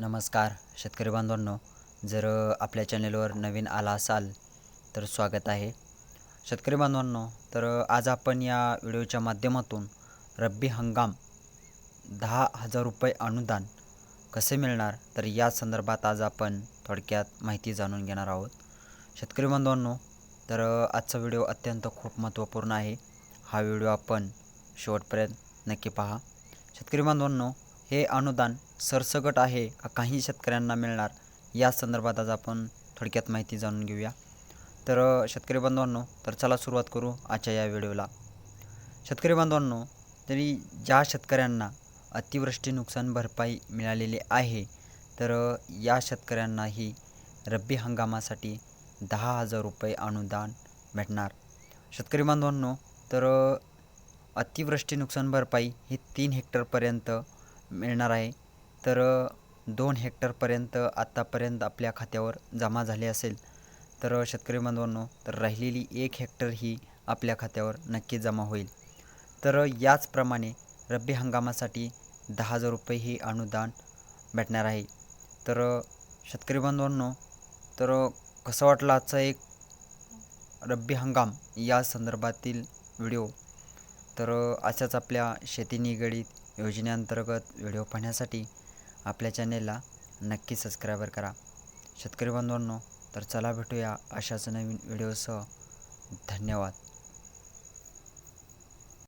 नमस्कार शेतकरी बांधवांनो. जर आपल्या चॅनेलवर नवीन आला असाल तर स्वागत आहे. शेतकरी बांधवांनो तर आज आपण या व्हिडिओच्या माध्यमातून रब्बी हंगाम दहा हजार रुपये अनुदान कसे मिळणार तर या संदर्भात आज आपण थोडक्यात माहिती जाणून घेणार आहोत. शेतकरी बांधवांनो तर आजचा व्हिडिओ अत्यंत खूप महत्त्वपूर्ण आहे. हा व्हिडिओ आपण शेवटपर्यंत नक्की पहा. शेतकरी बांधवांनो हे अनुदान सरसकट आहे काही शेतकऱ्यांना मिळणार? या संदर्भात आज आपण थोडक्यात माहिती जाणून घेऊया. तर शेतकरी बांधवांनो तर चला सुरुवात करू आजच्या या व्हिडिओला. शेतकरी बांधवांनो तरी ज्या शेतकऱ्यांना अतिवृष्टी नुकसान भरपाई मिळालेली आहे तर या शेतकऱ्यांनाही रब्बी हंगामासाठी दहा हजार रुपये अनुदान भेटणार. शेतकरी बांधवांनो तर अतिवृष्टी नुकसान भरपाई ही तीन हेक्टरपर्यंत मिळणार आहे. तर दोन हेक्टरपर्यंत आत्तापर्यंत आपल्या खात्यावर जमा झाले असेल. तर शेतकरी बांधवांनो तर राहिलेली एक हेक्टर ही आपल्या खात्यावर नक्की जमा होईल. तर याचप्रमाणे रब्बी हंगामासाठी दहा हजार रुपये ही अनुदान भेटणार आहे. तर शेतकरी बांधवांनो तर कसं वाटलं आजचा एक रब्बी हंगाम या संदर्भातील व्हिडिओ? तर अशाच आपल्या शेती निगडीत योजनेअंतर्गत व्हिडिओ पाहण्यासाठी आपल्या चॅनेलला नक्की सबस्क्राईबर करा. शेतकरी बांधवांनो तर चला भेटूया अशाच नवीन व्हिडिओसह. धन्यवाद.